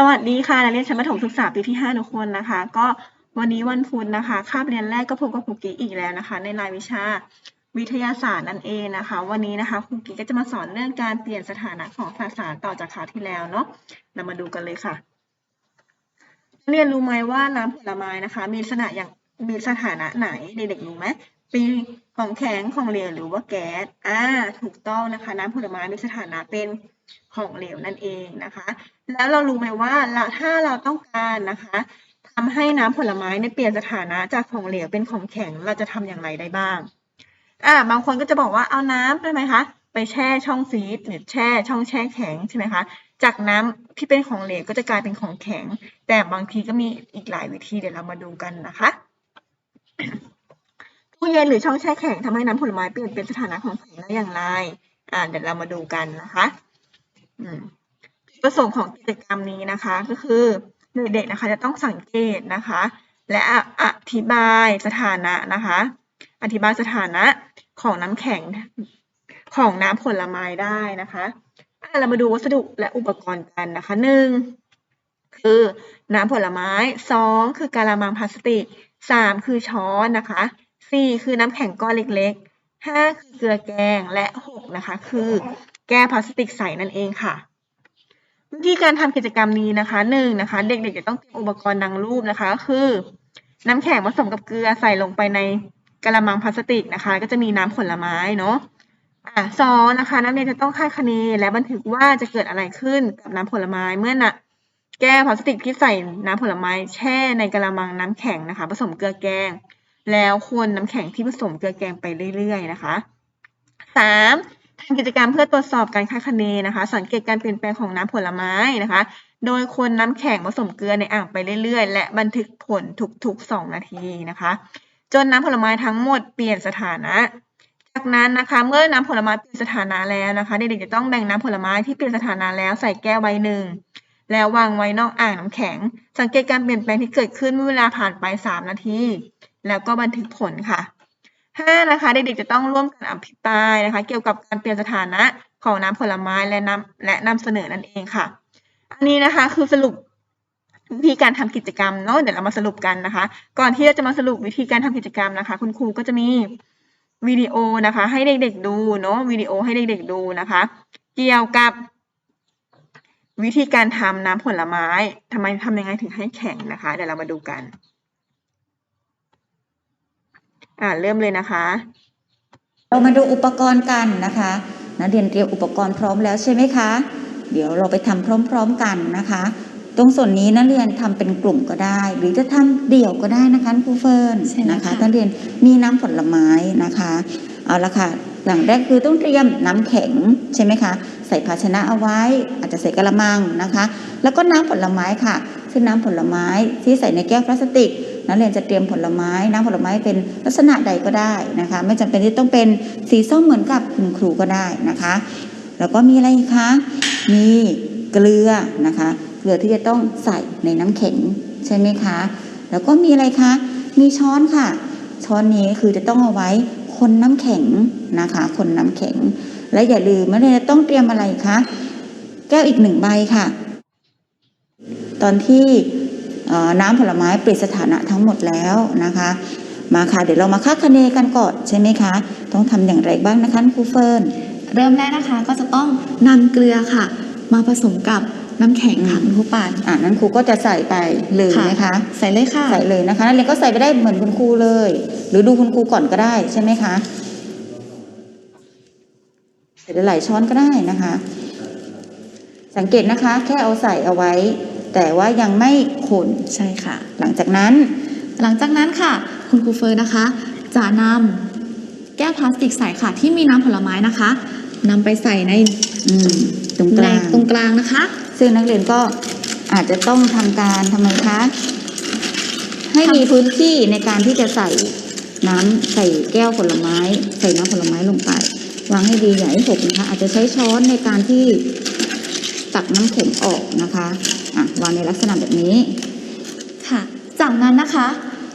สวัสดีค่ะนักเรียนชั้นประถมศึกษาปีที่5ทุกคนนะคะ ก็วันนี้วันพุธนะคะคาบเรียนแรกก็พบกับครูกิ๊กอีกแล้วนะคะ ในรายวิชาวิทยาศาสตร์นั่นเองนะคะ วันนี้นะคะครูกิ๊กก็จะมาสอนเรื่องการเปลี่ยนสถานะของสสารต่อจากคราวที่แล้วเนาะเรามาดูกันเลยค่ะเรียนรู้ไหมว่าน้ำผลไม้นะคะ มีลักษณะอย่างมีสถานะไหนเด็กๆรู้ไหมเป็นของแข็งของเหลวหรือว่าแก๊สอ่าถูกต้องนะคะ น้ำผลไม้มีสถานะเป็น ของเหลวนั่นเองนะคะ แล้วเรารู้ไหมว่าเราถ้าเราต้องการนะคะทำให้น้ำผลไม้เนี่ยเปลี่ยนสถานะจากของเหลวเป็นของแข็งเราจะทำอย่างไรได้บ้างอ่าบางคนก็จะบอกว่าเอาน้ำได้ไหมคะไปแช่ช่องฟรีซหรือแช่ช่องแช่แข็งใช่ไหมคะจากน้ำที่เป็นของเหลวก็จะกลายเป็นของแข็ง แต่บางทีก็มีอีกหลายวิธีเดี๋ยวเรามาดูกันนะคะตู้เย็นหรือช่องแช่แข็งทำให้น้ำผลไม้เปลี่ยนเป็นสถานะของแข็งได้อย่างไรอ่าเดี๋ยวเรามาดูกันนะคะ ประสงค์ของกิจกรรมนี้นะคะ ก็คือเด็กๆนะคะจะต้องสังเกตนะคะ และอธิบายสถานะนะคะ อธิบายสถานะของน้ำแข็งของน้ำผลไม้ได้นะคะอะเรามาดูวัสดุและอุปกรณ์กันนะคะหนึ่งคือน้ำผลไม้สองคือกะละมังพลาสติกสามคือช้อนนะคะสี่คือน้ำแข็งก้อนเล็กๆห้าคือเกลือแกงและหกนะคะ คือ แก้พลาสติกใสนั่นเองค่ะ วิธีการทำกิจกรรมนี้นะคะหนึ่งนะคะ เด็กๆจะต้องเตรียมอุปกรณ์ดังรูปนะคะ คือ น้ำแข็งผสมกับเกลือใส่ลงไปในกระมังพลาสติกนะคะ ก็จะมีน้ำผลไม้เนาะอะสองนะคะ นักเรียนจะต้องคาดคะเนและบันทึกว่าจะเกิดอะไรขึ้นกับน้ำผลไม้เมื่อน่ะแก้วพลาสติกที่ใส่น้ำผลไม้แช่ในกระมังน้ำแข็งนะคะ ผสมเกลือแกง แล้วคนน้ำแข็งที่ผสมเกลือแกงไปเรื่อยๆนะคะสาม ทำกิจกรรมเพื่อตรวจสอบการคาคะเนนะคะ สังเกตการเปลี่ยนแปลงของน้ำผลไม้นะคะ โดยคนน้ำแข็งผสมเกลือในอ่างไปเรื่อยๆ และบันทึกผลทุกๆ 2 นาทีนะคะ จนน้ำผลไม้ทั้งหมดเปลี่ยนสถานะ จากนั้นนะคะเมื่อน้ำผลไม้เปลี่ยนสถานะแล้วนะคะเด็กๆจะต้องแบ่งน้ำผลไม้ที่เปลี่ยนสถานะแล้วใส่แก้วใบหนึ่งแล้ววางไว้นอกอ่างน้ำแข็ง สังเกตการเปลี่ยนแปลงที่เกิดขึ้นเมื่อเวลาผ่านไป 3 นาที แล้วก็บันทึกผลค่ะ ห้านะคะเด็กๆจะต้องร่วมกันอภิปรายนะคะ เกี่ยวกับการเปลี่ยนสถานะของน้ำผลไม้และนำและนำเสนอนั่นเองค่ะ อันนี้นะคะคือสรุปวิธีการทำกิจกรรมเนาะเดี๋ยวเรามาสรุปกันนะคะ ก่อนที่เราจะมาสรุปวิธีการทำกิจกรรมนะคะ คุณครูก็จะมีวิดีโอนะคะ ให้เด็กๆดูเนาะวิดีโอให้เด็กๆดูนะคะ เกี่ยวกับวิธีการทำน้ำผลไม้ทำไมทำยังไงถึงให้แข็งนะคะ เดี๋ยวเรามาดูกัน อ่าเริ่มเลยนะคะ เรามาดูอุปกรณ์กันนะคะนักเรียนเตรียมอุปกรณ์พร้อมแล้วใช่ไหมคะ เดี๋ยวเราไปทำพร้อม ๆกันนะคะ ตรงส่วนนี้นักเรียนทำเป็นกลุ่มก็ได้ หรือจะทำเดี่ยวก็ได้นะคะครูเฟิร์นใช่แล้วนะคะค่ะนักเรียนมีน้ำผลไม้นะคะเอาละค่ะอย่างแรกคือต้องเตรียมน้ำแข็งใช่ไหมคะ ใส่ภาชนะเอาไว้ อาจจะใส่กระมังนะคะ แล้วก็น้ำผลไม้ค่ะ ซึ่งน้ำผลไม้ที่ใส่ในแก้วพลาสติก นักเรียนจะเตรียมผลไม้น้ำผลไม้เป็นลักษณะใดก็ได้นะคะ ไม่จำเป็นที่ต้องเป็นสีส้มเหมือนกับคุณครูก็ได้นะคะ แล้วก็มีอะไรคะมีเกลือนะคะเกลือที่จะต้องใส่ในน้ำแข็งใช่ไหมคะ แล้วก็มีอะไรคะมีช้อนค่ะ ช้อนนี้คือจะต้องเอาไว้คนน้ำแข็งนะคะ คนน้ำแข็ง และอย่าลืมนักเรียนจะต้องเตรียมอะไรคะแก้วอีกหนึ่งใบค่ะ ตอนที่ น้ำผลไม้เปลี่ยนสถานะทั้งหมดแล้วนะคะ มาค่ะเดี๋ยวเรามาคาดคะเนกันก่อนใช่ไหมคะ ต้องทำอย่างไรบ้างนะคะครูเฟิร์นเริ่มแรกนะคะก็จะต้องนำเกลือค่ะ มาผสมกับน้ำแข็งค่ะอืมคุณครูปานอ่านั้นครูก็จะใส่ไปเลยไหมคะ ใส่เลยค่ะใส่เลยนะคะนักเรียนก็ใส่ไปได้เหมือนคุณครูเลย หรือดูคุณครูก่อนก็ได้ใช่ไหมคะใส่หลายๆช้อนก็ได้นะคะ สังเกตนะคะ แค่เอาใส่เอาไว้ แต่ว่ายังไม่คนใช่ค่ะ หลังจากนั้น หลังจากนั้นค่ะ คุณครูเฟิร์นนะคะ จะนำแก้วพลาสติกใสค่ะ ที่มีน้ำผลไม้นะคะนำไปใส่ในอืมตรงกในลางตรงกลางนะคะ ซึ่งนักเรียนก็อาจจะต้องทำการทำไมคะ ให้มีพื้นที่ในการที่จะใส่น้ำใส่แก้วผลไม้ ใส่น้ำผลไม้ลงไป วางให้ดีอย่าให้หกนะคะ อาจจะใช้ช้อนในการที่ตักน้ำแข็งออกนะคะ อะวางในลักษณะแบบนี้ ค่ะ จากนั้นนะคะ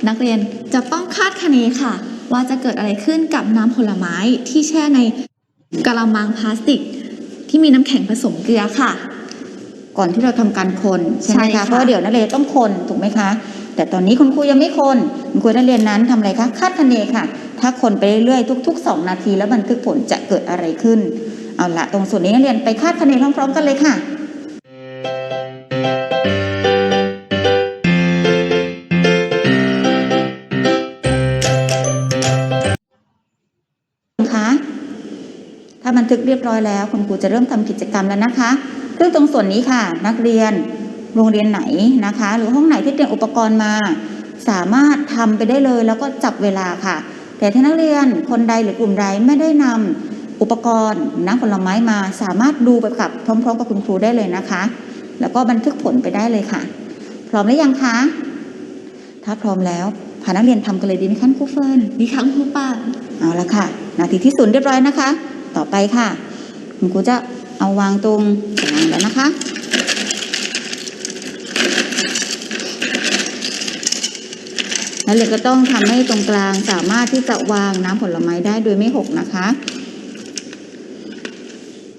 นักเรียนจะต้องคาดคะเนค่ะ ว่าจะเกิดอะไรขึ้นกับน้ำผลไม้ที่แช่ในกะละมังพลาสติก ที่มีน้ำแข็งผสมเกลือค่ะ ก่อนที่เราทำการคนใช่ไหมใช่คะค่ะเพราะว่าเดี๋ยวนักเรียนต้องคนถูกไหมคะ แต่ตอนนี้คุณครูยังไม่คนคุณครูนักเรียนนั้นทำอะไรคะคาดคะเนค่ะ ถ้าคนไปเรื่อยๆทุก ๆ 2 นาทีแล้วบันทึกผลจะเกิดอะไรขึ้น เอาละตรงส่วนนี้นักเรียนไปคาดคะเนพร้อมๆกันเลยค่ะคะ ทึกเรียบร้อยแล้ว คุณครูจะเริ่มทำกิจกรรมแล้วนะคะซึ่งตรงส่วนนี้ค่ะ นักเรียนโรงเรียนไหนนะคะ หรือห้องไหนที่เตรียมอุปกรณ์มา สามารถทำไปได้เลยแล้วก็จับเวลาค่ะ แต่ถ้านักเรียนคนใดหรือกลุ่มใดไม่ได้นำอุปกรณ์น้ำผลไม้มา สามารถดูไปกับพร้อม ๆ กับคุณครูได้เลยนะคะ แล้วก็บันทึกผลไปได้เลยค่ะ พร้อมหรือยังคะถ้าพร้อมแล้วพานักเรียนทำกันเลยดีไหมคะครูเฟิร์นดีค่ะคุณครูป่านเอาละค่ะ นาทีที่ศูนย์เรียบร้อยนะคะ ต่อไปค่ะ คุณครูจะเอาวางตรงกลางแล้วนะคะ แล้วเลยก็ต้องทำให้ตรงกลางสามารถที่จะวางน้ำผลไม้ได้โดยไม่หกนะคะ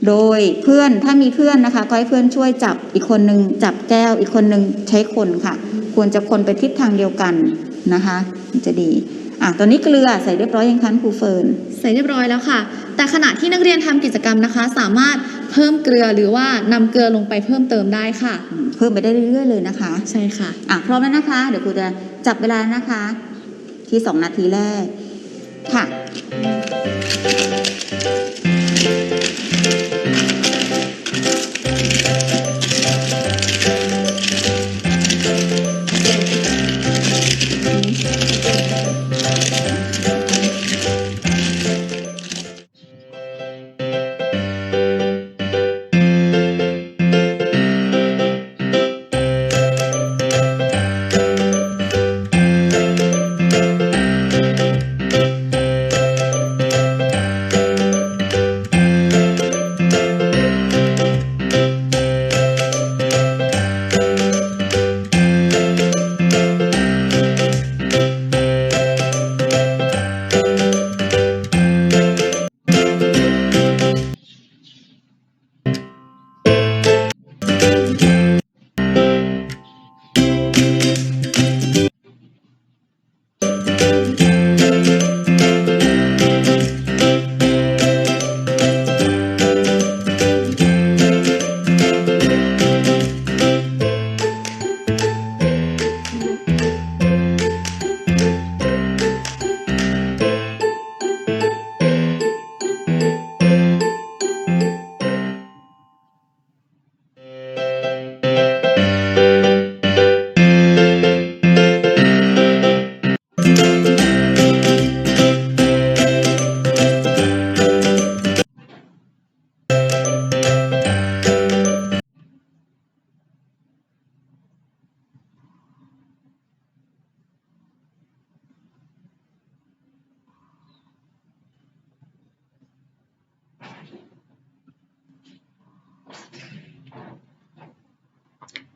โดยเพื่อนถ้ามีเพื่อนนะคะ ก็ให้เพื่อนช่วยจับอีกคนหนึ่งจับแก้วอีกคนหนึ่งใช้คนค่ะ ควรจะคนไปทิศทางเดียวกันนะคะ จะดี อะตอนนี้เกลือใส่เรียบร้อยยังคะครูเฟิร์นใส่เรียบร้อยแล้วค่ะ แต่ขณะที่นักเรียนทำกิจกรรมนะคะ สามารถเพิ่มเกลือหรือว่านำเกลือลงไปเพิ่มเติมได้ค่ะอืมเพิ่มไปได้เรื่อยๆเลยนะคะ ใช่ค่ะอะพร้อมแล้วนะคะ เดี๋ยวครูจะจับเวลานะคะ ที่สองนาทีแรกค่ะ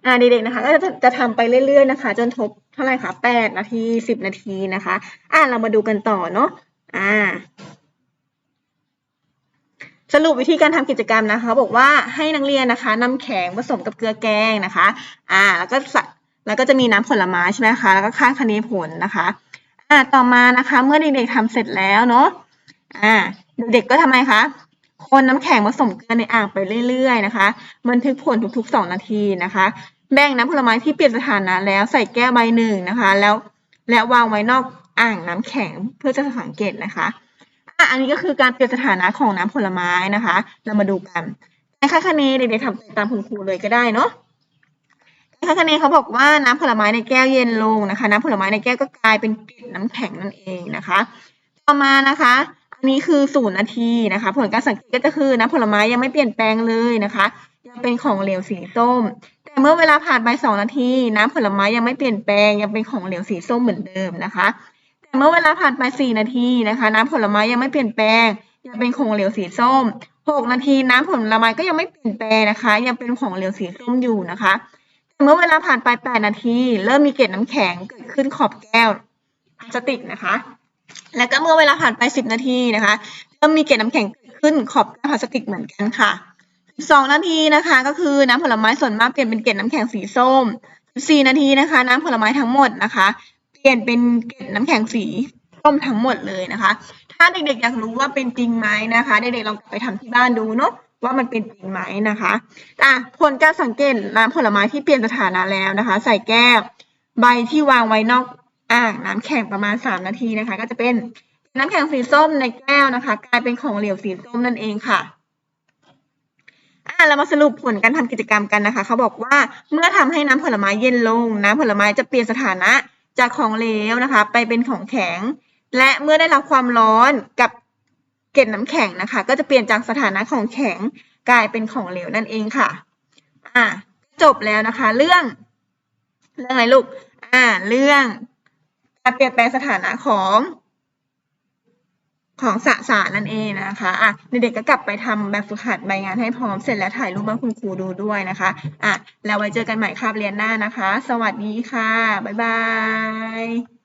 อ่าเด็กๆนะคะก็จะจะทำไปเรื่อยๆนะคะ จนทบเท่าไหร่คะแปดนาทีสิบนาทีนะคะ อ่าเรามาดูกันต่อเนาะอ่า สรุปวิธีการทำกิจกรรมนะคะ บอกว่าให้นักเรียนนะคะนำแข็งผสมกับเกลือแกงนะคะ อ่า แล้วก็ใส่แล้วก็จะมีน้ำผลไม้ใช่ไหมคะแล้วก็ข้างคะเนผลนะคะ อ่าต่อมานะคะ เมื่อเด็กๆทำเสร็จแล้วเนาะอ่า เด็กๆก็ทำไมคะคนน้ำแข็งผสมเกลือในอ่างไปเรื่อยๆนะคะ บันทึกผลทุกๆ 2 นาทีนะคะ แบ่งน้ำผลไม้ที่เปลี่ยนสถานะแล้วใส่แก้วใบหนึ่งนะคะ แล้วและวางไว้นอกอ่างน้ำแข็งเพื่อจะสังเกตนะคะอะอันนี้ก็คือการเปลี่ยนสถานะของน้ำผลไม้นะคะ เรามาดูกันการคาดคะเนเด็กๆทำตามคุณครูเลยก็ได้เนาะการคาดคะเนเขาบอกว่าน้ำผลไม้ในแก้วเย็นลงนะคะ น้ำผลไม้ในแก้วก็กลายเป็นเกล็ดน้ำแข็งนั่นเองนะคะ ต่อมานะคะอันนี้คือศูนย์นาทีนะคะ ผลการสังเกตก็คือน้ำผลไม้ยังไม่เปลี่ยนแปลงเลยนะคะ ยังเป็นของเหลวสีส้ม แต่เมื่อเวลาผ่านไปสองนาที น้ำผลไม้ยังไม่เปลี่ยนแปลงยังเป็นของเหลวสีส้มเหมือนเดิมนะคะ แต่เมื่อเวลาผ่านไปสี่นาทีนะคะ น้ำผลไม้ยังไม่เปลี่ยนแปลงยังเป็นของเหลวสีส้มหกนาทีน้ำผลไม้ก็ยังไม่เปลี่ยนแปลงนะคะ ยังเป็นของเหลวสีส้มอยู่นะคะแต่เมื่อเวลาผ่านไปแปดนาที เริ่มมีเกล็ดน้ำแข็งเกิดขึ้นขอบแก้วพลาสติกนะคะ แล้วก็เมื่อเวลาผ่านไปสิบนาทีนะคะ เริ่มมีเกล็ดน้ำแข็งเกิดขึ้นขอบแก้วพลาสติกเหมือนกันค่ะ 12 นาทีนะคะ ก็คือน้ำผลไม้ส่วนมากเปลี่ยนเป็นเกล็ดน้ำแข็งสีส้ม 14 นาทีนะคะ น้ำผลไม้ทั้งหมดนะคะ เปลี่ยนเป็นเกล็ดน้ำแข็งสีส้มทั้งหมดเลยนะคะ ถ้าเด็กๆอยากรู้ว่าเป็นจริงไหมนะคะเด็กๆลองกลับไปทำที่บ้านดูเนาะว่ามันเป็นจริงไหมนะคะอะผลการสังเกตน้ำผลไม้ที่เปลี่ยนสถานะแล้วนะคะ ใส่แก้วใบที่วางไว้นอกอ่างน้ำแข็งประมาณ 3 นาทีนะคะ ก็จะเป็นน้ำแข็งสีส้มในแก้วนะคะ กลายเป็นของเหลวสีส้มนั่นเองค่ะ อะเรามาสรุปผลการทำกิจกรรมกันนะคะ เขาบอกว่าเมื่อทำให้น้ำผลไม้เย็นลง น้ำผลไม้จะเปลี่ยนสถานะจากของเหลวนะคะ ไปเป็นของแข็ง และเมื่อได้รับความร้อนกับเกล็ดน้ำแข็งนะคะ ก็จะเปลี่ยนจากสถานะของแข็งกลายเป็นของเหลวนั่นเองค่ะ อะจบแล้วนะคะ เรื่อง เรื่องอะไรลูก อ่า เรื่องการเปลี่ยนแปลงสถานะของ ของสสารนั่นเองนะคะอะเด็กๆก็กลับไปทำแบบฝึกหัดใบงานให้พร้อมเสร็จแล้วถ่ายรูปมาคุณครูดูด้วยนะคะอะแล้วไว้เจอกันใหม่คาบเรียนหน้านะคะ สวัสดีค่ะ บ๊ายบาย